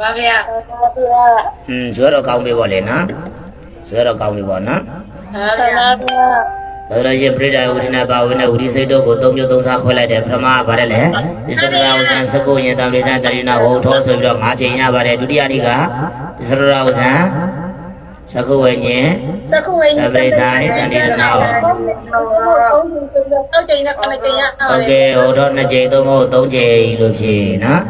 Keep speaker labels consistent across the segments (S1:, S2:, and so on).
S1: ပါဗျာပါဗျာ
S2: อืมဇွဲတော့ကောင်းပြီပေါ့လေနော်ဇွဲတော့ကောင်းပြီပေါ့နော်
S1: ပါဗျာ
S2: သောရရှင်ပြိတ္တာဝိဒနာပါဝင်တဲ့ဝိရိစိတ်တို့ကိုသုံးမျိုးသုံးစားခွဲလိုက်တယ်ပထမကဗါတယ်လေပစ္စရရာဝဇန်စကုယတံပိဇန်တရိနာဟောထောဆိုပြီးတော့၅ချိန်ရပါတယ်ဒုတိယနေ့ကပစ္စရရာဝဇန်စကုဝိညာဉ်
S1: စကုဝိညာ
S2: ဉ်ပြိဆိုင်တန်တေနာဟု
S1: တ်
S2: ကဲ့ဟောတော့နှစ်ချိန်သုံးဖို့သုံးချိန်လို့ဖြစ်နော်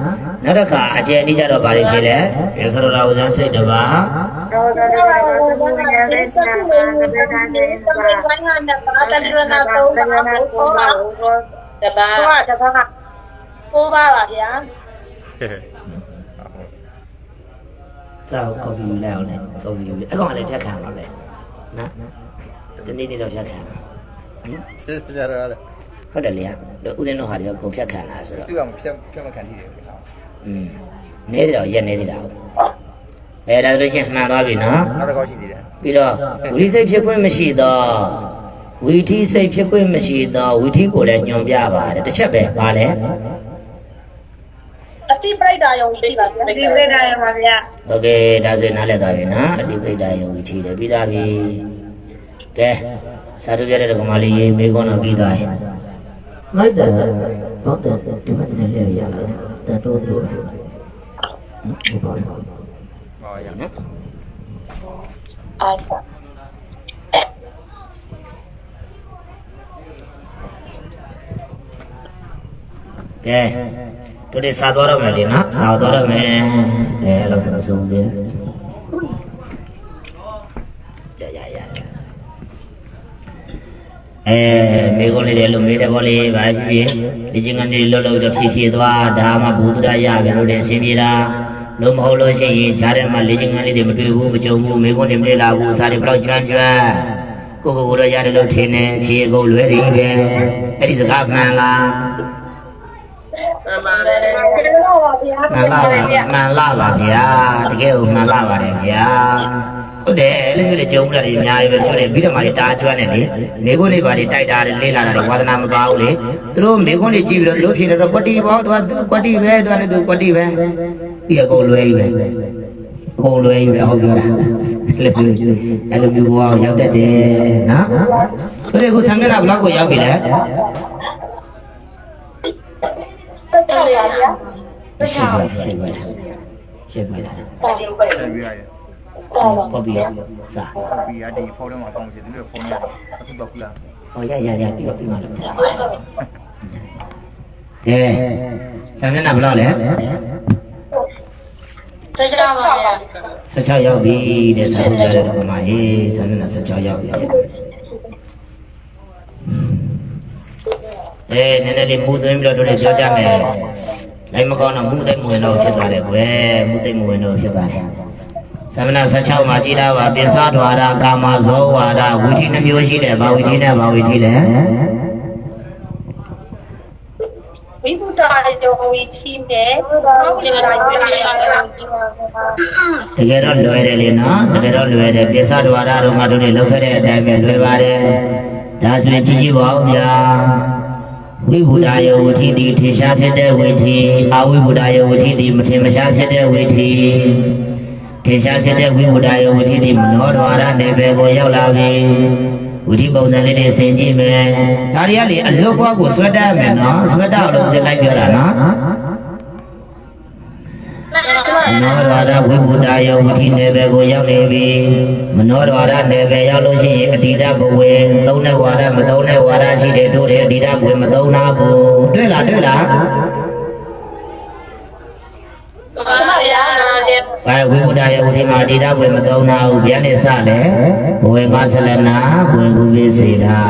S2: နောက်တစ်ခါအကျယ်အနည်းကြတော့ဗါလိဖြစ်လေပစ္စရရာဝဇန်စိတ်တစ်ပါး
S1: စခုဝိညာဉ်စခုဝိညာဉ်တပိဆိုင်ဟာနဲ့ပါတရနာတော့ဘာလို့ခေါ်ပါတပါးတပါးကိုပါပါဗျာ
S2: စောက်ကော်ပီယူလိုက်အောင်လေကော်ပီယူလိုက်အကောင်လည်းဖြတ်ခံပါပဲနော်ဒီနေ့နေ့တော့ဖြတ်ခံပါ
S3: ကျတော့လေ
S2: ဟုတ်တယ်လေတို့ဦးဇင်းတို့ဟာတွေကုန်ဖြတ်ခံလာဆိုတော့
S3: သူကဖြတ်ဖြတ်မခံထိတယ်ဗျာ
S2: อืมနေတယ်တော့ရက်နေသေးတာဟုတ်အဲဒါဆိုလို့ရှိရင်မှန်သွားပြီနော်
S3: နောက်တစ်ခေါက်ရှိသေးတယ်
S2: ပြီးတော့ဝိသိစိတ်ဖြစ်ခွင့်မရှိတော့ဝီထီစိတ်ဖြစ်ခွင့်မရှိတော့ဝီထီကိုလည်းညွန်ပြပါတယ်တစ်ချက်ပဲပါလဲ
S1: အတိပရိဒါယုံကြီးပါဗျာအတိပရိဒါယုံပါဗျာ
S2: โอเคဒါဆိုရင်နားလည်သွားပြီနော်အတိပရိဒါယုံဝီထီတယ်ပြီးသားပြီကဲစာထုပြတဲ့ကမလေးရေးမေခွန်းတော့ပြီးသွားရင်မိုက်တယ်ဘောတယ်ဒီမှာလည်းရရလာတယ် တော်တော်ဟုတ်ပါဘူး
S3: ဟောရ
S2: နော်
S1: အား
S2: ကဲတို့ဒီစာသွားတော့မယ်လေနော်စာသွားတော့မယ်အဲလို့ဆိုလို့ဆိုပြီးရရရအဲမိကုန်းလေးတွေလို့မေးတယ်ဗောလေဗာဖြစ်ဖြစ် ဒီချင်းကနေလှုပ်လှုပ်တော့ဖြစ်ဖြစ်သွားဒါမှဘုဒ္ဓရရပြီလို့တဲ့အရှင်ပြေတာလို့မဟုတ်လို့ရှိရင်ဈာထဲမှာလေချင်းကန်လေးတွေမတွေ့ဘူးမကြုံဘူးမိကုန်းတွေမလေ့လာဘူးစားတွေဘယ်တော့ကျွမ်းကျွမ်းကိုကိုကိုတော့ရတယ်လို့ထင်တယ်ဖြေကုန်လွဲတယ်ပဲအဲ့ဒီစကားမှန်လား
S1: ပါပါတယ်တော့ပါဗျာ
S2: မှန်လားပါမှန်လားပါဗျာတကယ်ကိုမှန်လားပါတယ်ဗျာ ဟုတ်တယ်အဲ့လိုမျိုးလေကြုံတာတွေအများကြီးပဲတချို့တွေပြီးတော့မှလေတားကျွမ်းတယ်လေမိခွန်းတွေပါလေတိုက်တာတွေလေးလာတာတွေဝါသနာမပါဘူးလေသူတို့မိခွန်းတွေကြည့်ပြီးတော့သူတို့ဖြေတော့ကွက်တီပေါ့သူကကွက်တီပဲသူကလည်းသူကွက်တီပဲပြီးအကုန်လွဲကြီးပဲအကုန်လွဲကြီးပဲဟုတ်ပြောတာအဲ့လိုမျိုးအဲ့လိုမျိုးဘဝကိုရောက်တတ်တယ်နော်သူတို့ကဆံမျက်နှာဘလောက်ကိုရောက်ပြီလဲ
S1: စက်တယ်ဗျာ
S2: ရှင်းပါရှင်းပါရှင်းပါ
S3: ဆက်ပြရတယ်
S2: ကော်ပီရောစာ
S3: ပြီးရဒီဖုန်းထဲမှာကောင်းမရှိတယ်သူတို့ဖုန်းရတယ်အခုတော့ခုလား။
S2: ဟောရရရပြီးတော့ပြီးမှတော့။ကဲဆံမျက်နှာဘယ်လောက်လဲ
S1: စက်ကြပါဗျာ။
S2: 16ရောက်ပြီတဲ့ဆံမျက်နှာလည်းတော့မှဟေးဆံမျက်နှာ16ရောက်ပြီ။အေးနည်းနည်းလေးမူသွင်းပြီးတော့တို့လည်းပြောကြမယ်။လိုက်မကောင်းတော့မူသိမ့်မဝင်တော့ဖြစ်သွားတယ်ကွယ်။မူသိမ့်မဝင်တော့ဖြစ်သွားတယ်။ သမဏ16မှာကြည်လာပါပိဿဒွါရကာမဇောဝါဒဝိသီနှမျိုးရှိတယ်။ဘာဝိသီနဲ့ဘာဝိသီလဲ။
S1: ဝိဘုဒ္ဓယောဝီချီနဲ့ဟောကျင်လာယူလာတယ်
S2: တကယ်တော့လွယ်တယ်လေနော်တကယ်တော့လွယ်တယ်ပိဿဒွါရတို့ငါတို့တွေလောက်ခဲ့တဲ့အတိုင်းပဲလွယ်ပါတယ်ဒါဆိုရင်ကြည့်ကြည့်ပါဦးဗျာဝိဘုဒ္ဓယောဝဋ္ဌိတိထင်ရှားဖြစ်တဲ့ဝိသီအဝိဘုဒ္ဓယောဝဋ္ဌိတိမထင်မရှားဖြစ်တဲ့ဝိသီ ထင်ရှားဖြစ်တဲ့ဝိဘုဒ္ဓယောဝဋ္ဌိတိမနောဒွါရနယ်ပယ်ကိုရောက်လာပြီဝိသီပုံစံလေးတွေဆင်ကြည့်မယ်ဒါတွေကလေအလုတ်ဘွားကိုဆွဲတတ်ရမယ်နော်ဆွဲတတ်အောင်လို့ဒီလိုက်ပြောတာနော်မနောရဝါဒဝိဘုဒ္ဓယောဝဋ္ဌိနယ်ပယ်ကိုရောက်နေပြီမနောရဝါဒနယ်ပယ်ရောက်လို့ရှိရင်အတ္တိတဘဝင်သုံးတဲ့ဝါဒမသုံးတဲ့ဝါဒရှိတယ်တို့တယ်အတ္တိတဘဝင်မသုံးတာဘူးတွေ့လားတွေ့လား
S1: ပါဗျာတဲ့
S2: ဘာဝိဘုဒ္ဓယောဝဋ္ဌိမှာအတ္တိတဘဝင်မသုံးတာဘူးဗျာနေစလဲဘဝင်ပါဆလနာဘဝင်ကုပိစေတာ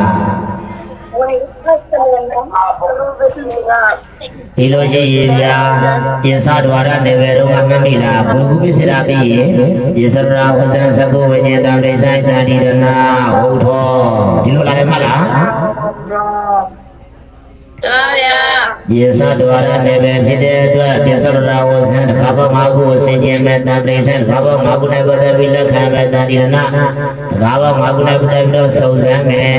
S1: ဝိဟတ်စလနာဘလူဘစီက
S2: ဒီလိုရှိရင်ဗျာပြင်စဒွါရနယ်ပယ်တော့မမိလားဘဝင်ကုပိစေတာပြီးရင်ဒီစရရာဝဇန်သကုဝိညာဉ်တံပိဆိုင်တန်တိရဏဟုတ်ထောဒီလိုလာတယ်မလား
S1: တော်ဗျာ
S2: ယေသဒဝရနေပဲဖြစ်တဲ့အတွက်ပြစ္ဆရဝဇံတစ်ခါပေါင်း၅ခုကိုဆင်ကျင်မဲ့တံပရိစ္ဆေတစ်ခါပေါင်း၅ခုနဲ့ပတ်သက်ပြီးလက်ခံမဲ့တံဒီရဏတစ်ခါပေါင်း၅ခုနဲ့ပတ်သက်ပြီးတော့စုံစမ်းမယ်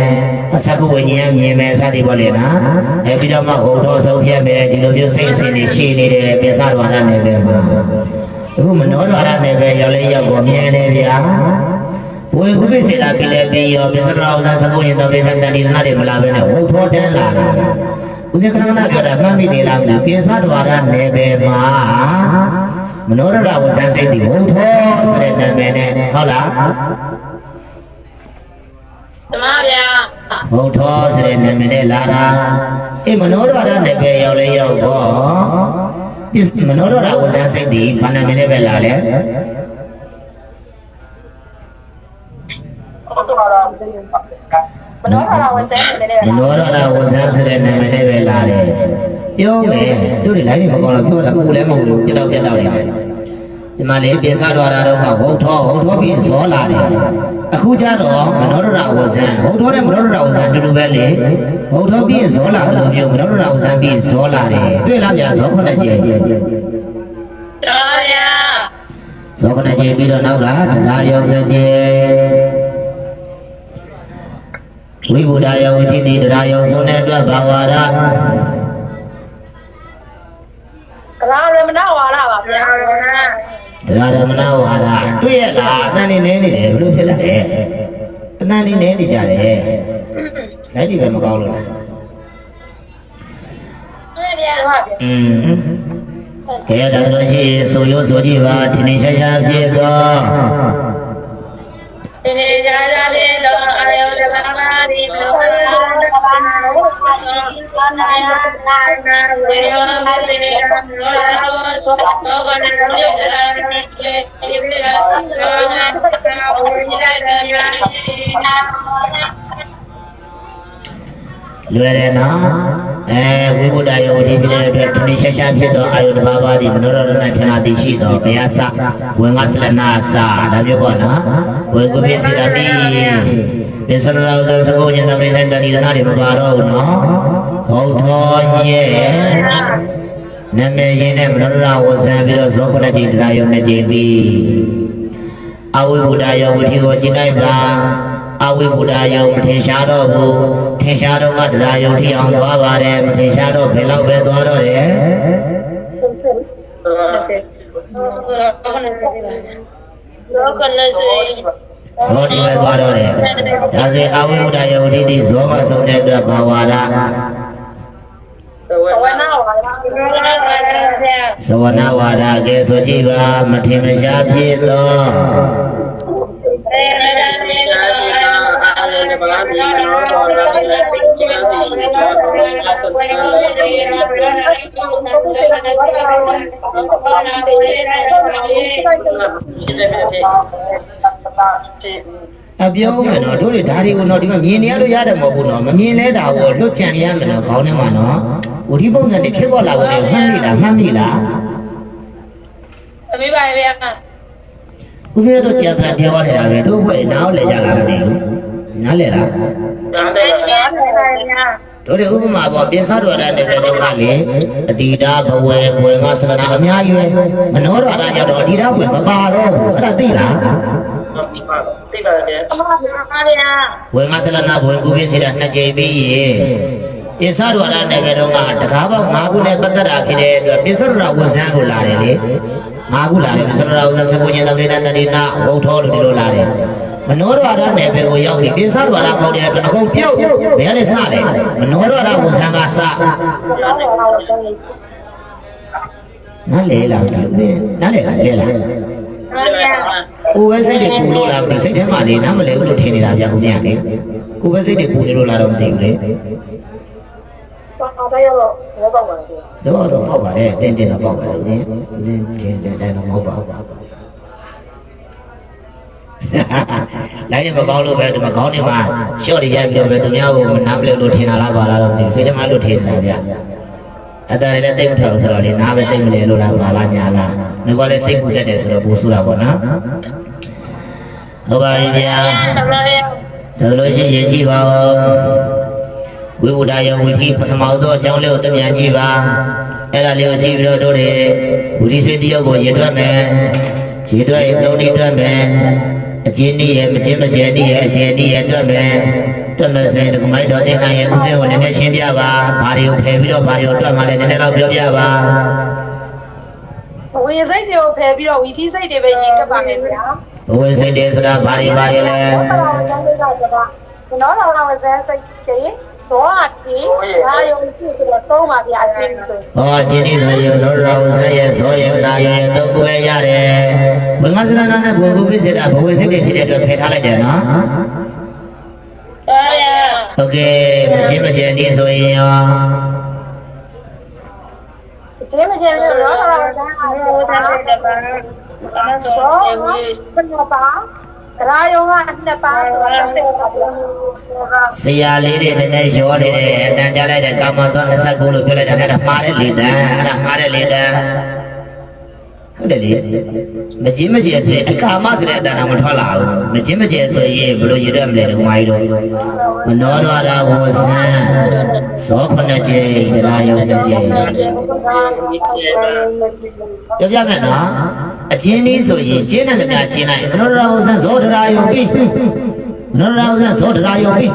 S2: အသကုဝိညာဉ်မြင်မယ်စသည်ပေါ့လေနော်အဲပြီးတော့မှဟိုတော်ဆုံးဖြတ်မယ်ဒီလိုမျိုးစိတ်အစဉ်တွေရှိနေတယ်ပြစ္ဆဒဝရနေပဲမှာအခုမနောဒွါရနဲ့ပဲရောက်လဲရောက်ပေါ်မြင်နေဗျာဘွေခုပိစေတာပြီလဲပြီးရောပစ္စရအောင်သသကုညင်တော်ပိစံတန်ဒီနာတွေမလာဘဲနဲ့ဝုတ်ထောတန်းလာတယ် ဦးဇင်းခဏခဏပြောတာမှတ်မိသေးလားမလားပိစဒွါရနယ်ပယ်မှာမနောရဒဝဇန်စိတ်ဒီဝုတ်ထောဆိုတဲ့နာ မည်နဲ့ဟုတ်လား
S1: ဓမ္မဗျာ
S2: ဘုံထောဆိုတဲ့နာမည်နဲ့လာတာအေးမနောရဒနဲ့ပဲရောက်လဲရောက်တော့ပစ္စမနောရဒဝဇန်စိတ်ဒီဘာနာမည်နဲ့ပဲလာလဲ
S1: မနောထာဝဆဲနေတယ်
S2: မနောရဒဝဇန်ဆိုတဲ့နာမည်နဲ့ပဲလာတယ်ပြောမယ်တို့ဒီလိုက်နေမကောင်းတော့ပြောတာကိုလည်းမဟုတ်ဘူးပြတော့ပြတော့နေတယ်ဒီမှာလေပြင်စားတော်တာတော့ကဟုတ်ထောဟုတ်ထောပြီးဇောလာတယ်အခုကျတော့မနောရဒဝဇန်ဟုတ်ထောနဲ့မနောရဒဝဇန်အတူတူပဲလေဟုတ်ထောပြီးဇောလာတယ်လို့ပြောမနောရဒဝဇန်ပြီးဇောလာတယ်တွေ့လားဗျာဇောခုနှစ်ကျင်း
S1: ဓမ္မဗျာ
S2: ဇောကတကျေပြီးတော့နောက်ကတရားယုံတစ်ကျေ ဝိဘုဒ္ဓယုံအတိတိတရားယုံဆုံးတဲ့အတွက်ဘာဝါရ
S1: ကလာရမနာဝါလာပါဗျာ
S2: တရားဓမ္မနာဝါဒတွေ့ရလားအတန်နေနေနေတယ်ဘလို့ဖြစ်လာလဲအတန်နေနေနေကြတယ်လိုက်ဒီပဲမကောင်းလို့လား
S1: တွေ့ဗျာဓမ္မဗျာ
S2: อืมကဲဒါဆိုရှိဆိုရိုးဆိုကြည့်ပါထင်ထင်ရှားရှားဖြစ်သော
S1: ဒီနေ့ကြာကြာပြေတော့ အယု ဓမ္မပါတိဘုရားနာနာနာနာဝေယောမတေရမောရဝသောသောကနေရောရာတိပြေပြေရောနာနာဝိရဒယာနာ
S2: လွယ်တယ်နော်အဲဝိဘုဒ္ဓယုံဒီပြည်တဲ့အတွက်ထင်ထင်ရှားရှားဖြစ်သောအာယုတဘာပါသည်မနောရဏထင်လာသည်ရှိသောဘုရားစဝင်ကစလနာစဒါမျိုးပေါ့နော်ဝေကုပိစိတတိပစ္စရလောကသကုညတမေသတဏိရဏတွေမပါတော့ဘူးနော်ဟုတ်တော်ရဲ့နမေရင်နဲ့မနောရဝဇံပြီးတော့ဇောခဏချိန်တရားယုံနဲ့ချိန်ပြီးအဝိဘုဒ္ဓယုံဝိထီကိုကျင့်လိုက်ပါ အဝိဘုဒ္ဓယုံမထင်ရှားတော့ဘူးထင်ရှားတော့ကတရားယုံထီအောင်သွားပါတယ်မထင်ရှားတော့ဘယ်လောက်ပဲသွားတော့တယ်
S1: လောကနစေ
S2: ဇောဒီပဲသွားတော့တယ်ဒါဆိုရင်အဝိဘုဒ္ဓယုံဝိထီဇောမဆုံးတဲ့အတွက်ဘာဝါဒ
S1: ဝနာဝါလာဗျာ
S2: သဝနာဝါဒကဲဆိုကြည့်ပါမထင်မရှားဖြစ်သော
S1: အေရဒာနေလောအာလေနဘာဒီနောတော်ရတိပိချိယတိရှိတောဝေနသဝေနဝေဒီရဗရဏိတု နသေနသေရဏဘာနာတေရဏယေ
S2: အပြောမယ်နော်တို့တွေဓာရီကိုတော့ဒီမှာမြင်နေရလို့ရတယ်မဟုတ်ဘူးနော်မမြင်လဲတာကိုလွတ်ချန်နေရမယ်နော်ခေါင်းထဲမှာနော်ဝတိပုံစံတွေဖြစ်ပေါ်လာဖို့လည်းမှတ်မိလားမှတ်မိလား
S1: သမီးပါဗျာ
S2: ဦးဇင်းတို့ကြံဖန်ပြောနေတာပဲတို့ဘွဲ့နားလဲကြလားမသိဘူး နားလဲလား
S1: ဒါလည်းပါဗျာ
S2: တို့တွေဥပမာပေါ့ပြင်စားတော်တဲ့တဲ့တုန်းကလေအတိတာဘဝေဘွယ်ငါစရဏအများကြီးပဲမနောတော်တာကြတော့အတိတာဘွယ်မပါတော့ဘူးအဲ့ဒါသိလား
S3: သိပါတယ်
S1: အမပါဗျာ
S2: ဝေငါစလနာဘွယ်ကုပြည့်စီတာနှစ်ကြိမ်ပြီးရေပိစရဝရနယ်ပဲတော့ကတကားပေါင်း၅ခုနဲ့ပတ်သက်တာဖြစ်တဲ့အတွက်ပိစရဝဝဇန်ကိုလာတယ်လေ၅ခုလာတယ်ပိစရဝဝဇန်သကုညင်တမေတန်တတိနာဝုတ်ထောလို့ဒီလိုလာတယ် မနောရဝရနယ်ပဲကိုရောက်ပြီပိစရဝရမဟုတ်တဲ့အတွက်အကုန်ပြုတ်ဘယ်ကနေစလဲမနောရဝရဝဇန်ကစနားလေလားဒီနားလေလားလေလားကိုယ်ပဲစိတ်တွေပူလို့လားမသိစိတ်ထဲမှာလေနားမလဲဘူးလို့ထင်နေတာဗျာဦးဇင်းကလေကိုယ်ပဲစိတ်တွေပူနေလို့လားတော့မသိဘူးလေ
S1: ဘာသာရောဘောပါပါဗျာ
S2: တော့တော့ပေါ့ပါတယ်တင်းတင်းတော့ပေါ့ပါတယ်ဦးဇင်းဦးဇင်းတင်းတင်းတိုင်းတော့မဟုတ်ပါဘူး လိုက်နေမကောင်းလို့ပဲဒီမကောင်းနေမှာရှော့ရရိုက်ပြီးတော့ပဲသူများကိုမနားမလဲလို့ထင်တာလားပါလားတော့မသိဘူးစိတ်ထဲမှာလို့ထင်နေတာဗျအတန်လည်းတိတ်မထောက်ဆိုတော့လေနားပဲတိတ်မလဲလို့လားပါလားညာလားငါကလည်းစိတ်ပူတတ်တယ်ဆိုတော့ပူဆူတာပေါ့နော်ဟုတ်ပါပြီဗျာ
S1: တမယ
S2: ဒါလို့ရှိရင်ကြည့်ပါဦးဝိဘုဒ္ဓယဝိသီပထမသောအကြောင်းလေးကိုတမြန်ကြည့်ပါအဲ့ဒါလေးကိုကြည့်ပြီးတော့တို့တွေဝိသီစေတယောက်ကိုရေတွက်မယ်ရေတွက်ရင်သုံးနည်းတွက်မယ် အကျဉ်းနည်းရဲ့မကျဉ်းမကျဉ်းနည်းရဲ့အကျဉ်းနည်းရဲ့တွက်မယ်တွက်မယ်ဆိုရင်ဒီကမိုက်တော်သင်္ကန်းရဲ့ဥစဉ်ကိုလည်းနည်းနည်းရှင်းပြပါဘာတွေကိုဖယ်ပြီးတော့ဘာတွေကိုတွက်မှလည်းနည်းနည်းတော့ပြောပြပါ
S1: ဝေယဝင်စိတ်တွေကိုဖယ်ပြီးတော့ဝီထီစိတ်တွေပဲရင်ကပ်ပါမယ်ဗျာ
S2: ဘဝင်စိတ်တွေဆိုတာဘာတွေဘာတွေလဲ
S1: ကျွန်တော်တော့တော့ဇန်စိတ်ကြီး ဇောအတီဒါယုံကြည့်ဆိုတော့သုံးပါဗျာအချင်းဆို
S2: ဟောကျင်းနေဆိုရင်လောတော်ဆဲရဲ့ဇောရဲ့နာရဲ့သုံးခုပဲရတယ်ဘင်္ဂစရဏနဲ့ဘုံကုပိစေတာဘဝင်စိတ်တွေဖြစ်တဲ့အတွက်ဖယ်ထားလိုက်တယ်နော်
S1: ပါဗျာ
S2: โอเคမချင်းမချင်းဒီဆိုရင်ရော
S1: အချင်းမချင်းတော့တော့ဇန်အားလို့ထားတယ်ပါအမဆိုရေဝီစပနပါ ဒါယုံကနှစ်ပါဆိုတော့စိတ်ပါဗျာ
S2: ဆရာလေးတွေနည်းနည်းရောနေတယ်အတန်ကြားလိုက်တဲ့ကာမသော29လို့ပြောလိုက်တာအဲ့ဒါမှားတဲ့လေတန်းအဲ့ဒါမှားတဲ့လေတန်း ဟုတ်တယ်လေမချင်းမကျဲဆိုရင်အကာမဆိုတဲ့အတန်တော့မထွက်လာဘူးမချင်းမကျဲဆိုရင်ဘယ်လိုရည်ရမလဲဒီမကြီးတို့မနောရတာဝဆန်းဇောခဏကျဲရာယုံကျဲပြောပြမယ်နော်အချင်းလေးဆိုရင်ကျင်းတဲ့မြချင်းလိုက်မနောရဝဆန်းဇောဒရာယုံပြီမနောရဝဆန်းဇောဒရာယုံပြီ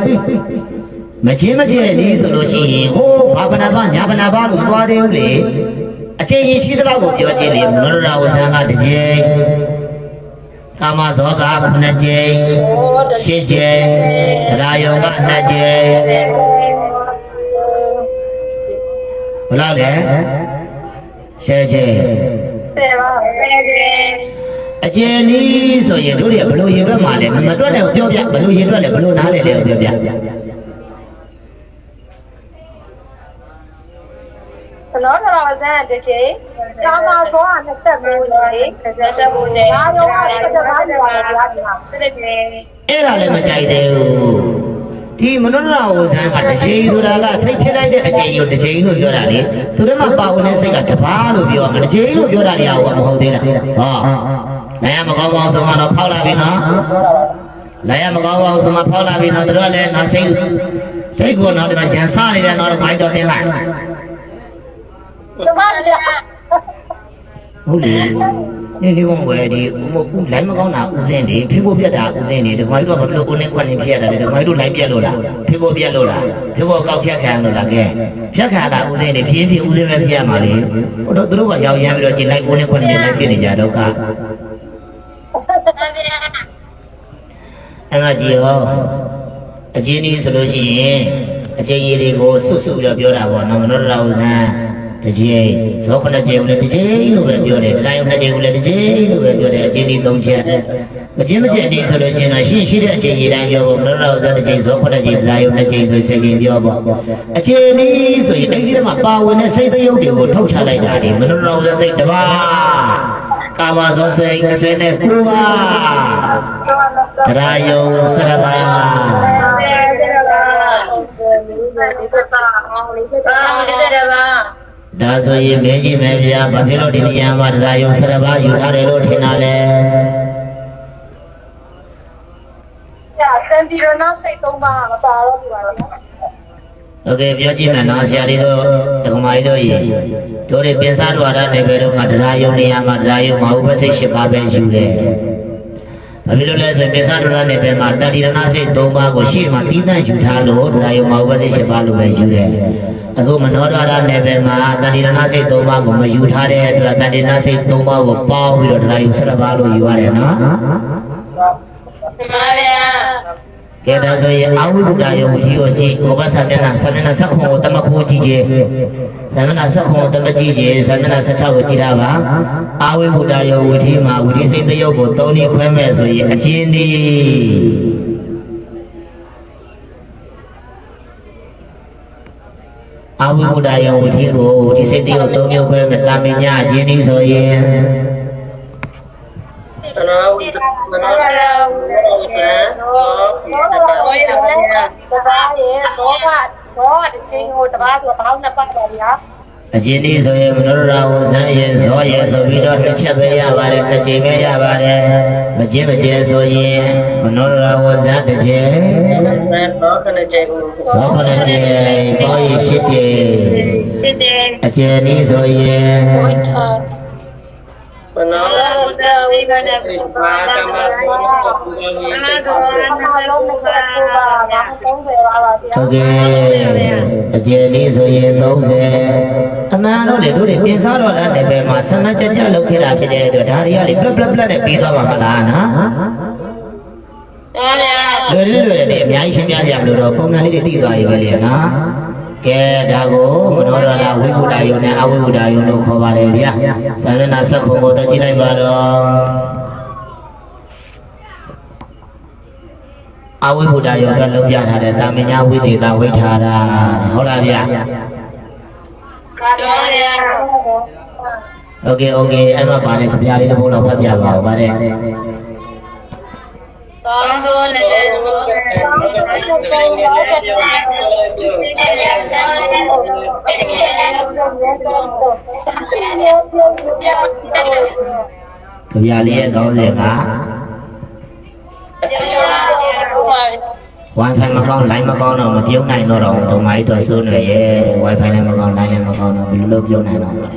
S2: မချင်းမကျဲလေးဆိုလို့ရှိရင်ဟိုးဘာဗနာဘာညာဗနာဘာလို့မသွားသေးဘူးလေ အချင်းရင်ရှိသလောက်ကိုပြောကြည့်လေမနောရဝဆန်းကတစ်ကြိမ်ကာမဇောကခုနှစ်ကြိမ်ရှစ်ကြိမ်ရာယုံကနှစ်ကြိမ်ဘယ်လောက်လဲရှစ်ကြိမ်
S1: တယ်ပါပဲတယ်
S2: အကျဉ်းနီးဆိုရင်တို့တွေကဘလို့ရင်တွက်မှာလဲမမတွက်တယ်ပြောပြဘလို့ရင်တွက်လဲဘလို့နားလဲလဲပြောပြ
S1: ကျွန် တော်တော့ဇန်တစ်ချိန်ကာမဇောက20ဘူးကြီး20ဘူးကြီးဒါယုံကတစ်ပါးနေပါဗျာတဲ့တယ်
S2: အဲ့ဒါလည်းမကြိုက်သေးဘူးဒီမနောရဝဇန်ကတစ်ချိန်ဆိုတာကစိတ်ဖြစ်လိုက်တဲ့အချိန်ကိုတစ်ချိန်လို့ပြောတာလေသူတို့မှပါဝင်တဲ့စိတ်ကတပါးလို့ပြောမှာတစ်ချိန်လို့ပြောတာတရားကမဟုတ်သေးလားဟောလည်းမကောင်းပါဘူးဆိုမှတော့ဖောက်လာပြီနော်လည်းမကောင်းပါဘူးဆိုမှဖောက်လာပြီနော်တို့ကလည်းနော်စိတ်စိတ်ကိုတော့ဒီမှာဂျန်စနေတယ်နော်မိုက်တော့တင်လိုက်
S1: တမန်ဗျာ
S2: ဟုတ်လေနေလေးဘုံဝယ်ဒီဟိုဦးလိုင်းမကောင်းတာဦးစင်းနေဖေဖို့ပြတ်တာဦးစင်းနေဒီမိုင်းတို့ကဘလို့ကိုနေခွန်းနေဖြစ်ရတာလေဒီမိုင်းတို့လိုင်းပြတ်လို့လားဖေဖို့ပြတ်လို့လားဖေဖို့ကောက်ဖြတ်ခံလို့လားကဲဖြတ်ခံတာဦးစင်းနေဖြင်းဖြင်းဦးစင်းပဲဖြစ်ရမှာလေဟိုတော့သူတို့ကရောက်ရမ်းပြီးတော့ဒီလိုက်ကိုနေခွန်းနေလိုက်ဖြစ်နေကြဒုက္ခအငါကြီးဟောအချင်းကြီးဆိုလို့ရှိရင်အချင်းကြီးတွေကိုစွတ်စွတ်ပြီးတော့ပြောတာပေါ့နော်မနောရရာဦးစန်း တစ်ချိန်ဇောခဏချိန်ကိုလည်းတစ်ချိန်လို့ပဲပြောတယ်တိုင်းနှစ်ချိန်ကိုလည်းတစ်ချိန်လို့ပဲပြောတယ်အချင်းကြီးသုံးချက်မချင်းမချင်းအတင်းဆိုလို့ရှိရင်တော့ရှင်းရှိတဲ့အချင်းကြီးတိုင်းပြောဖို့မနောရရာဦးစန်းတစ်ချိန်ဇောခဏချိန်လာယုံနှစ်ချိန်ဆိုဆက်ခင်ပြောပေါ့အချင်းကြီးဆိုရင်အဲ့ဒီမှာပါဝင်တဲ့စိတ်သရုပ်တွေကိုထုတ်ချလိုက်တာဒီမနောရရာဦးစန်းစိတ်တစ်ပါးကာမဇောစိတ်30နဲ့9ပါးတရားယုံ7ပါးဒါ ဆိုရင်မင်းကြီးမဲဗျာဘာဖြစ်လို့ဒီနေရာမှာတရားယုံ7ပါးယူထားတယ်လို့ထင်တာလဲ
S1: ကြာစံဒီရနာစိတ်သုံးပါမပါတော့ဘူးပါတော့
S2: โอเคပြောကြည့်မယ်နော်ဆရာလေးတို့ဒကမာကြီးတို့ရေတို့တွေပင်စားတော်ရတဲ့နယ်ပယ်တို့ကတရားယုံနေရာမှာတရားယုံမဟုတ်ဘဲစိတ်7ပါးပဲယူတယ် ဘာဖြစ်လို့လဲဆိုရင်ပင်စားတော်ရတဲ့နယ်ပယ်မှာတတိရဏစိတ်3ပါးကိုရှေ့မှာပြီးတန့်ယူထားလို့တရားယုံမဟုတ်ဘဲစိတ်7ပါးလို့ပဲယူတယ်အခုမနောဒရနယ်ပယ်မှာတတိရဏစိတ်3ပါးကိုမယူထားတဲ့အတွက်တတိရဏစိတ်3ပါးကိုပေါင်းပြီးတော့တရားယုံ7ပါးလို့ယူရတယ်နော်
S1: ပါဗျာ
S2: ကဲဒါဆိုရင်အာဝိဘုဒ္ဓယုံဝတိကိုကြည့်ဘောဘသမျက်နှာသမျက်နှာဆက်ခွန်ကိုတမခိုးကြည့်ခြင်းသမျက်နှာဆက်ခွန်ကိုတမကြည့်ခြင်းသမျက်နှာ16ကိုကြည့်တာပါအာဝိဘုဒ္ဓယုံဝတိမှာဝတိစိတ်တယုတ်ကို၃နည်းခွဲမဲ့ဆိုရင်အချင်းဒီအာဝိဘုဒ္ဓယုံဝတိကိုဝတိစိတ်တယုတ်၃မျိုးခွဲမဲ့တာမင်ညာအချင်းဒီဆိုရင်
S4: မနောဝိသမနောဝိသဇံသောပိတတဝိသဝိယ
S1: တပါးရဲ့ဘောကဘောကတစ်ချိန်ကိုတပါးဆိုပေါင်းနှစ်ပတ်ပါဗျာ
S2: အကျဉ်းဒီဆိုရင်မနောရဝဇန်ရဲ့ဇောရဲ့ဆိုပြီးတော့တစ်ချက်ပဲရပါတယ်တစ်ချိန်ပဲရပါတယ်မကျင်းမကျဲဆိုရင်မနောရဝဇန်တစ်ချိန်
S4: ဇံသောခဏကျေဟု
S2: ဇောခဏချိန်ပေါင်းရရှိချိန်
S1: စစ်တယ်
S2: အကျဉ်းဒီဆိုရင်
S1: ဝိထ
S4: မနော
S1: ဝ တဝိကတ
S4: ဒီ
S1: ပု
S4: ဘာ
S1: ဘာ
S4: က
S1: က
S4: မ
S1: မ
S4: ဆို
S1: သော
S4: တော့
S1: သော
S4: ပူဇော်ရေး
S1: အမ
S4: စိတ်
S1: သော
S4: ကောင်းတယ်
S1: အမလုံးမကပုဘာက30ပါပါဗျာ
S2: ဟုတ်ကဲ့အကျယ်လေးဆိုရင်30အမှန်တော့လေတို့တွေပြင်စားတော့တဲ့နယ်ပယ်မှာဆမတ်ကြကြလုပ်ခဲ့တာဖြစ်တဲ့အတွက်ဒါတွေကလေပလက်ပလက်ပလက်နဲ့ပြီးသွားပါမလားနော်
S1: တော်ဗျာ
S2: လွယ်လွယ်လွယ်လေးအများကြီးရှင်းပြကြမလို့တော့ပုံစံလေးတွေသိသွားပြီပဲလေနော် ကဲဒါကိုမနောရဏဝိဗုဒ္ဓယုံနဲ့အဝိဗုဒ္ဓယုံလို့ခေါ်ပါတယ်ဗျာဇာရဏဆက်ခုံကိုတက်ကြည့်လိုက်ပါတော့အဝိဗုဒ္ဓယုံကလုံးပြထားတဲ့တာမညာဝိသေသဝိထာတာဟုတ်လားဗျာ
S1: တော်ဗျာ
S2: โอเคโอเคအဲ့မှာပါတယ်ခပြလေးတစ်ပုဒ်တော့ဖတ်ပြပါဦးပါတယ်
S1: သောသောနဲ့သော
S2: ခပြလေးရဲ့ခေါင်းစဉ်က Wi-Fi မကောင်း line မကောင်းတော့မပြုံးနိုင်တော့တော့ဒုံမကြီးတော့စိုးနေရဲ့ Wi-Fi လည်းမကောင်း line လည်းမကောင်းတော့ဘယ်လိုလုပ်ပြုံးနိုင်တော့မလဲ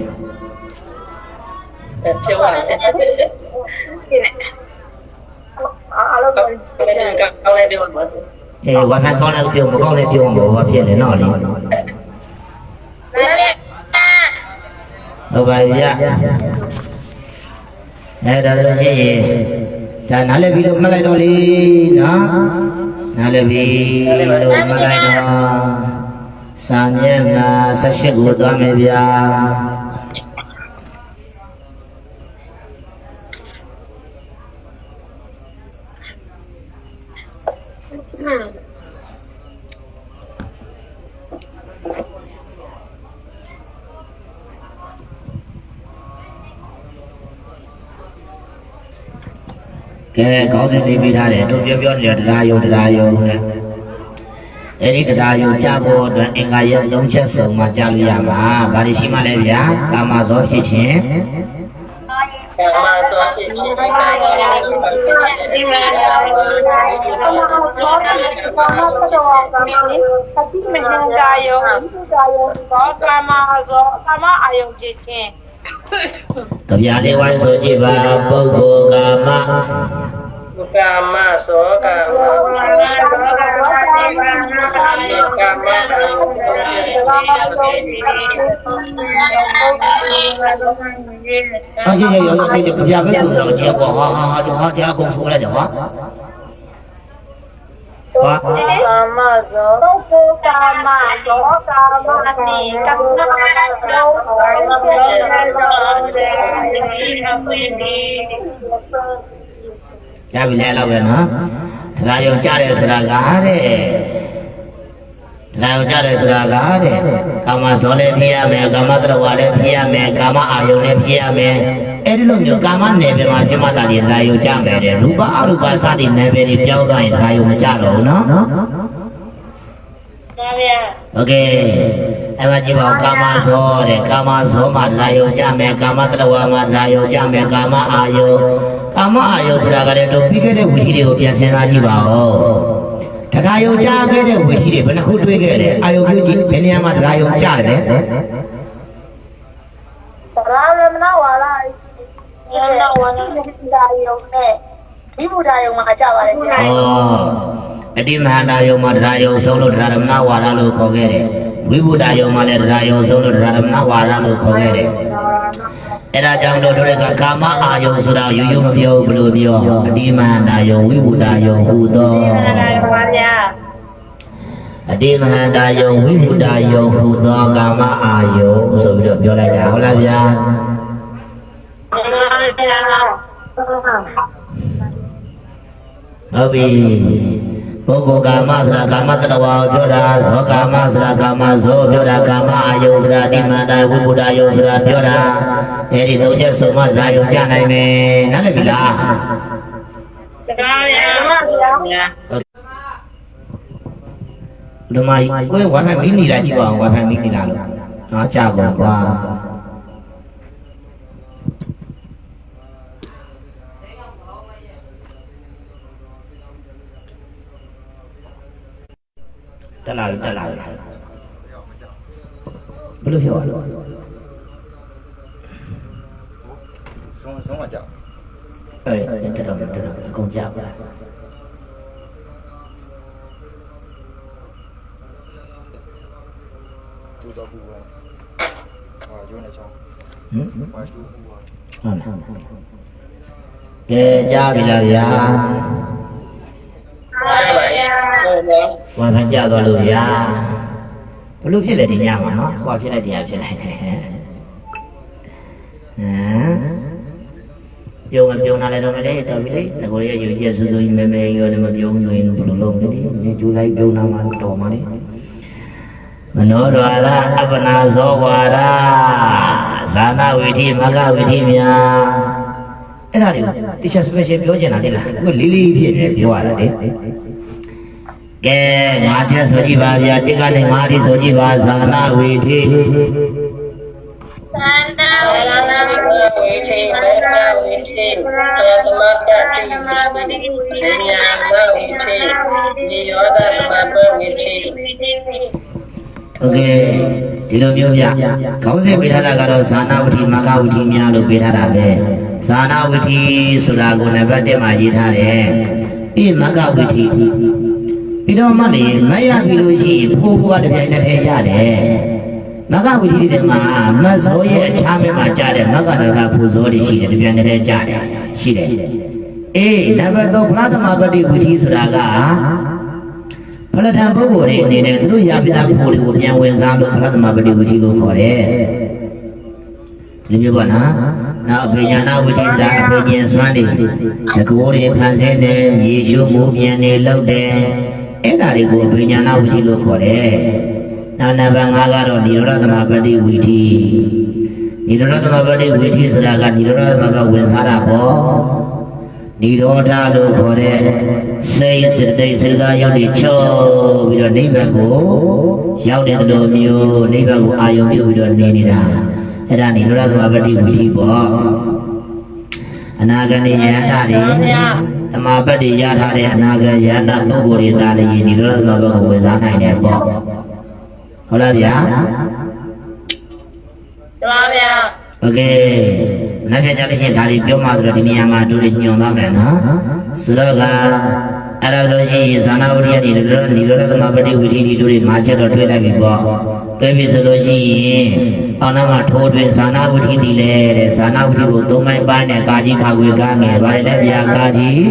S4: ပြောရတယ်
S1: အားလုံး
S4: ကောင်းတယ်ကောင်းတယ်ပြောပါစေ
S2: အေး Wi-Fi ကောင်းလည်းပြုံးမကောင်းလည်းပြုံးမှာဘာဖြစ်လဲနော်လေဟုတ်ပါဗျာအဲ့ဒါဆိုရှင်ဒါနားလည်ပြီးတော့မှတ်လိုက်တော့လေနော်နားလည်ပြီးလို့မှတ်လိုက်တော့စာမျက်နှာ18ကိုသွားမယ်ဗျာ ကဲခေါင်းစဉ်လေးပြီးထားတယ်တို့ပြောပြောနေတဲ့တရားယုံတရားယုံနဲ့အဲ့ဒီတရားယုံကြဖို့အတွက်အင်္ဂါရက်၃ချက်စုံမှကြားလို့ရမှာဘာလို့ရှိမှလဲဗျာကာမဇောဖြစ်ခြင်း
S4: ကာမသောဖြစ်ခြင်းကာမသောဖြစ်ခြင်း
S2: ကြ ပြလေးဝိုင်းဆိုကြည့်ပါပုဂ္ဂိုလ်ကာမ
S4: ကာမသောကာမကာမ
S2: အကြီးကြီးရောရောဒီကြပြပဲဆိုတော့ကြည့်ပေါ့ဟာဟာဟာဟာတရားကုန်ဆိုလိုက်တယ်ဟာ ဟာ
S1: ကာမဇောပုပ္ပကာမဇောကာမတိကမ္မလောဘောဇောတေဒီအပိတိ
S2: ရပြီလဲတော့ပဲနော်တရားယုံကြတယ်ဆိုတာကတဲ့တရားယုံကြတယ်ဆိုတာကတဲ့ကာမဇောလည်းဖြစ်ရမယ်ကာမတရဝလည်းဖြစ်ရမယ်ကာမအာယုန်လည်းဖြစ်ရမယ် အဲ့ဒီလိုမျိုးကာမနယ်ပယ်မှာဖြစ်မှတာဒီတရားယုံကြမယ်တဲ့ရူပအရူပစသည်နယ်ပယ်တွေပြောင်းသွားရင်တရားယုံမကြတော့ဘူးနော်
S1: ပါဗျာ
S2: โอเคအဲ့မှာကြည့်ပါဦးကာမဇောတဲ့ကာမဇောမှာတရားယုံကြမယ်ကာမတရဝမှာတရားယုံကြမယ်ကာမအာယုန်ကာမအာယုန်ဆိုတာကလည်းတို့ပြီးခဲ့တဲ့ဝိသီတွေကိုပြန်စဉ်းစားကြည့်ပါဦးတရားယုံကြခဲ့တဲ့ဝိသီတွေဘယ်နှခုတွေးခဲ့လဲအာယုန်ပြုကြည့်ဘယ်နေရာမှာတရားယုံကြတယ်လဲ
S5: ဒီနေ့ဝါလာဒါယုံနဲ့ဒီဘူဒါယုံမှာကြပါတယ်ခင်ဗျာ
S2: ဩအတိမဟာနာယုံမှာတရားယုံဆုံးလို့တရားဓမ္မဝါဒလို့ခေါ်ခဲ့တယ်ဝိဗုဒ္ဓယုံမှာလည်းတရားယုံဆုံးလို့တရားဓမ္မဝါဒလို့ခေါ်ခဲ့တယ်အဲ့ဒါကြောင့်တို့တို့ကကာမအာယုံဆိုတာရိုးရိုးမပြောဘူးဘယ်လိုပြောအတိမဟာနာယုံဝိဗုဒ္ဓယုံဟူသော
S1: ပါဗျာ
S2: အတိမဟာတာယုံဝိမုဒ္ဒယုံဟူသောကာမအာယုံဆိုပြီးတော့ပြောလိုက်တာဟုတ်လားဗျာ
S1: ပါဗျာ
S2: ဟုတ်ပြီပုဂ္ဂိုလ်ကာမဆိုတာကာမတတဝါကိုပြောတာဇောကာမဆိုတာကာမဇောပြောတာကာမအာယုံဆိုတာအတိမဟာတာဝိမုဒ္ဒယုံဆိုတာပြောတာအဲဒီသုံးချက်စုံမှလာယုံကြနိုင်မယ်နားလည်ပြီလား
S1: ပါဗျာ
S2: ဒီမှာကိုယ် wifi မိနေလားကြည့်ပါဦး wifi မိနေလားလို့နော်ကြာကုန်ကွာ တက်လာပြီတက်လာပြီဘယ်လိုပြောရလဲ
S3: ဆုံးဆုံးမှာကြောက်
S2: ဟအဲ့ဒါတော်တော်တော်တော်အကုန်ကြပါ
S3: တူတော့ဘူးပါဟာကျိုးနေချောင်း
S2: ဟမ်
S3: ဘာတူဘူးပါ
S2: ဟုတ်လားကဲကြားပြီလားဗျာ ဝါဖန်ကြသွားလို့ဗျာဘလို့ဖြစ်လဲဒီညမှာနော်ဟောဖြစ်လိုက်တရားဖြစ်လိုက်တယ်ဟမ်ပြုံးမပြုံးလာလဲတော့မလဲတော်ပြီလေငကိုရယူချက်စူးစူးမဲမဲရောလည်းမပြုံးဆိုရင်ဘယ်လိုလုပ်မလဲဒီကျူလိုက်ပြုံးလာမှတော်မှာလေမနောဒွါရအပနာဇောဝါရဇာနာဝိထိမဂဝိထိမြာအဲ့ဒါတွေကိုတခြား special ပြောချင်တာလေလားအခုလီလီဖြစ်ပြောရတာလေ ကဲငါချက်ဆိုကြည့်ပါဗျာတိကနဲ့ငါဒီဆိုကြည့်ပါဇာနာဝေထိ
S1: သန္တာဝရဏ
S4: ဝိချေမေတ္တာဝိချေသမတ္တတိဝိညာမဝိချေဒီယောဒသမတ္တဝိချေ
S2: โอเคဒီလိုမျိုးဗျခေါင်းစဉ်ပေးထားတာကတော့ဇာနာဝတိမဂဝတိများလို့ပေးထားတာပဲဇာနာဝတိဆိုတာကိုနံပါတ်1မှာရေးထားတယ်ပြီးမဂဝတိ ပြီးတော့မှလေမရပြီလို့ရှိရင်ဖိုးဘွားတစ်ပြိုင်တစ်ထဲရတယ်မဂဝတိတဲ့မှာမတ်ဇောရဲ့အခြားမဲမှာကြားတယ်မဂ္ဂဒရကဖူဇောတွေရှိတယ်တစ်ပြိုင်တစ်ထဲကြားတယ်ရှိတယ်အေးနံပါတ်3ဖလားသမပတိဝိသီဆိုတာကဖလထံပုဂ္ဂိုလ်တွေအနေနဲ့သူတို့ရပိတာဖို့တွေကိုပြန်ဝင်စားလို့ဖလသမပတိဝိသီလို့ခေါ်တယ်။ဒီလိုမျိုးပေါ့နော်။နောက်အပိညာဏဝိသီဆိုတာအပိဉ္ဇဉ်စွမ်းတွေတကူတွေဖန်ဆင်းတယ်ရေရှုမှုပြန်နေလောက်တယ်။ အဲ့ဒါတွေကိုအပိညာဏဝိသီလို့ခေါ်တယ်။နောက်နံပါတ်5ကတော့និရောဓသမပတိဝိသီ။និရောဓသမပတိဝိသီဆိုတာကនិရောဓသမကဝင်စားတာပေါ့။ និရောဓလို့ခေါ်တဲ့စိတ်စေတသိက်စေတသာရောက်နေချုပ်ပြီးတော့နိဗ္ဗာန်ကိုရောက်တဲ့လိုမျိုးနိဗ္ဗာန်ကိုအာယုံပြုပြီးတော့နေနေတာအဲ့ဒါនិရောဓသမပတိဝိသီပေါ့အနာဂတ်ဉာဏ်တာတွေ သမာပတ်တွေရထားတဲ့အနာဂတ်ဉာဏ်တာပုဂ္ဂိုလ်တွေဒါလည်းនិရောဓသမဘကိုဝင်စားနိုင်တယ်ပေါ့ဟုတ်လားဗျာ
S1: တော်ဗျာ
S2: โอเคနောက်ပြကြလို့ရှိရင်ဒါတွေပြောမှဆိုတော့ဒီနေရာမှာတို့တွေညွန်သွားမယ်နော်ဆိုတော့က အဲ့ဒါလို့ရှိရင်ဇာနာဝရိယဒီလိုဒီလိုသမပတိဝိသီဒီတို့တွေငါးချက်တော့တွေ့လိုက်ပြီပေါ့တွေ့ပြီဆိုလို့ရှိရင်အောင်းနာမှာထိုးတွင်ဇာနာဝိသီဒီလေတဲ့ဇာနာဝိသီကိုသုံးပိုင်းပိုင်းနဲ့ကာကြီးခါဝေကားငယ်ဗါလေဗျာကာကြီး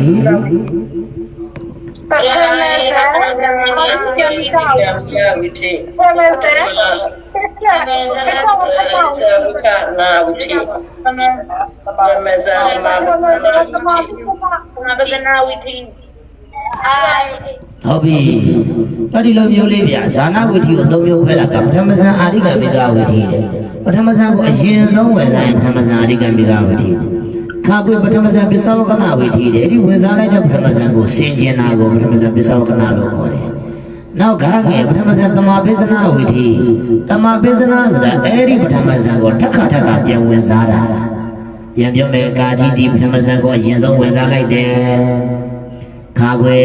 S5: ပထမဆုံးပြန်ပြီးတော့
S4: ယံဝိချေ
S5: ပထ
S2: ဟုတ်ပြီအဲ့ဒီလိုမျိုးလေးဗျာဇာနာဝိသီကိုသုံးမျိုးခွဲတာကပထမဇန်အာရိကမိကဝိသီတဲ့ပထမဇန်ကိုအရင်ဆုံးဝယ်လိုက်ပထမဇန်အာရိကမိကဝိသီခါကွေပထမဇန်ပစ္ဆဝကနာဝိသီတဲ့အဲ့ဒီဝင်စားလိုက်တဲ့ပထမဇန်ကိုစင်ကျင်တာကိုပထမဇန်ပစ္ဆဝကနာလို့ခေါ်တယ်နောက်ခါငယ်ပထမဇန်တမပိစနာဝိသီတမပိစနာဆိုတာအဲ့ဒီပထမဇန်ကိုထက်ခါထက်ခါပြန်ဝင်စားတာပြန်ပြောမယ်ကာကြီးဒီပထမဇန်ကိုအရင်ဆုံးဝင်စားလိုက်တယ် ခါခွေ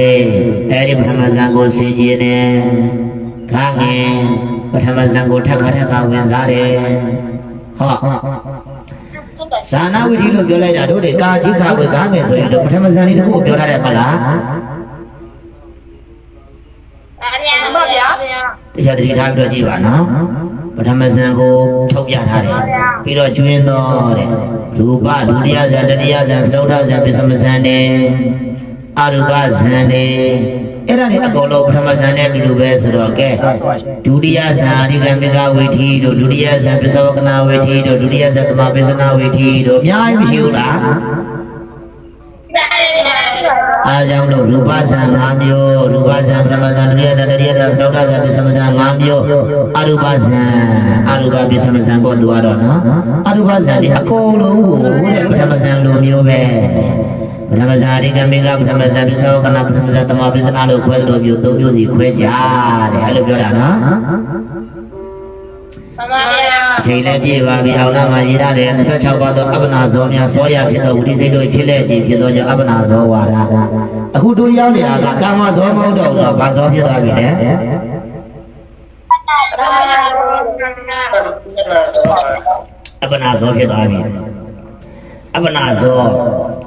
S2: အဲ့ဒီပထမဇန်ကိုဆင်ကျင်တယ်ခါငယ်ပထမဇန်ကိုထက်ခါထက်ခါဝင်စားတယ်ဟောဇာနာဝိသီလို့ပြောလိုက်တာတို့တွေကာကြီးခါခွေခါငယ်ဆိုရင်တို့ပထမဇန်လေးတစ်ခုကိုပြောထားတယ်မလား
S1: အာရမဗျာ
S2: တရားတတိထားပြီးတော့ကြည့်ပါနော်ပထမဇန်ကိုထုတ်ပြထားတယ်ပြီးတော့ကျွင်းတော်တဲ့ရူပဒုတိယဇန်တတိယဇန်သရုပ်ထဇန်ပစ္စမဇန်နဲ့ အရူပဇန်နဲ့အဲ့ဒါတွေအကုန်လုံးပထမဇန်နဲ့အတူတူပဲဆိုတော့ကဲဒုတိယဇန်အဓိကမေကဝေထီတို့ဒုတိယဇန်ပစ္စဝကနာဝေထီတို့ဒုတိယဇန်သမပစ္စနာဝေထီတို့အများကြီးမရှိဘူးလား
S1: ဒါရရ
S2: အားကြောင့်လို့ရူပဇံ၅မျိုးရူပဇံပထမဇံဒုတိယဇံတတိယဇံသရုပ်ထဇံပစ္စမဇံ၅မျိုးအရူပဇံအရူပပစ္စမဇံပေါ်သူကတော့နော်အရူပဇံဒီအကုန်လုံးကိုတဲ့ပထမဇံလိုမျိုးပဲ ပထမဇာအဓိကမေကပထမဇာပစ္စဝကနာပထမဇာတမပစ္စနာလို့ခွဲသလိုမျိုးသုံးမျိုးစီခွဲကြတယ်အဲ့လိုပြောတာနော်
S1: သမဗျာ
S2: အချိန်လည်းပြည့်ပါပြီအောင်နာမှာရေးထားတယ်26ပါးသောအပ္ပနာဇောများစောရဖြစ်သောဝိသိစိတ်တို့ဖြစ်လက်ခြင်းဖြစ်သောကြောင့်အပ္ပနာဇောဝါဒအခုတို့ရောက်နေတာကကာမဇောမဟုတ်တော့ဘူးတော့ဘာဇောဖြစ်သွားပြီလဲ
S1: သမဗျာ
S4: သမနာသော
S2: အပ္ပနာဇောဖြစ်သွားပြီ အပနာဇော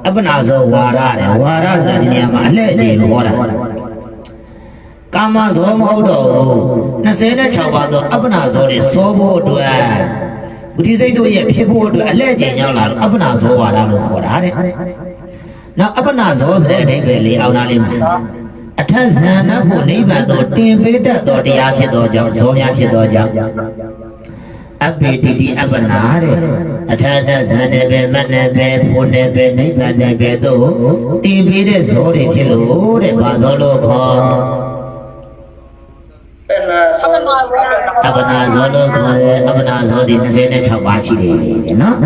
S2: အပနာဇောဝါရတဲ့ဝါရဆိုတာဒီနေရာမှာအလှည့်အကျင့်ကိုဟောတာကာမဇောမဟုတ်တော့ဘူး26ပါးသောအပနာဇောတွေစောဖို့အတွက်ဘုဒ္ဓစိတ်တို့ရဲ့ဖြစ်ဖို့အတွက်အလှည့်အကျင့်ရောက်လာတော့အပနာဇောဝါရလို့ခေါ်တာတဲ့နောက်အပနာဇောဆိုတဲ့အဓိပ္ပာယ်လေးအောင်သားလေးမှာအထက်ဇံမဖို့နိဗ္ဗာန်သို့တင်ပေးတတ်သောတရားဖြစ်သောကြောင့်ဇောများဖြစ်သောကြောင့် အဘိတိတိအပ္ပနာတဲ့အထာတဇာနေပဲမနေပဲဖို့နေပဲနိဗ္ဗာန်နေပဲတို့တည်ပြီးတဲ့ဇောတွေဖြစ်လို့တဲ့ဘာဇောလို့ခေါ်အပ္ပနာဇောလို့ခေါ်တယ်အပ္ပနာဇောဒီ26ပါးရှိတယ်တဲ့နော်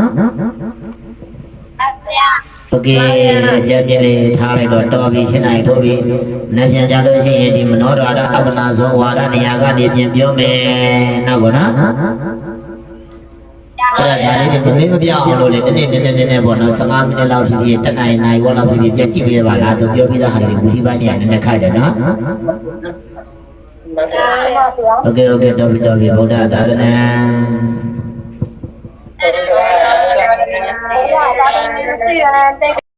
S2: ဟုတ်ကဲ့ကြက်ပြည့်လေးထားလိုက်တော့တော်ပြီရှင်းနိုင်ထိုးပြီ။နောက်ပြန်ကြလို့ရှိရင်ဒီမနောဒရာအပ္ပနာဇောဝါဒနေရာကနေပြန်ပြောမယ်။နောက်ကနော်။ အဲ့ဒါဒါလေးတွေမမေ့မပြောင်းအောင်လို့လေတနေ့နည်းနည်းနည်းနည်းပေါ့နော်15မိနစ်လောက်ဖြစ်ဖြစ်တနိုင်နိုင်ဘောလောက်ဖြစ်ဖြစ်ပြန်ကြည့်ပြပါလားတို့ပြောပြီးသားဟာတွေဘူးဒီပိုင်းနေရာနည်းနည်းခိုက်တယ်နော်
S4: မတ
S5: ပါဗျာ
S2: โอเคโอเคတော်ပြီတော်ပြီဗုဒ္ဓသာသနာ
S4: ယ်
S5: ဘုရားဒါလည်းသိရတယ်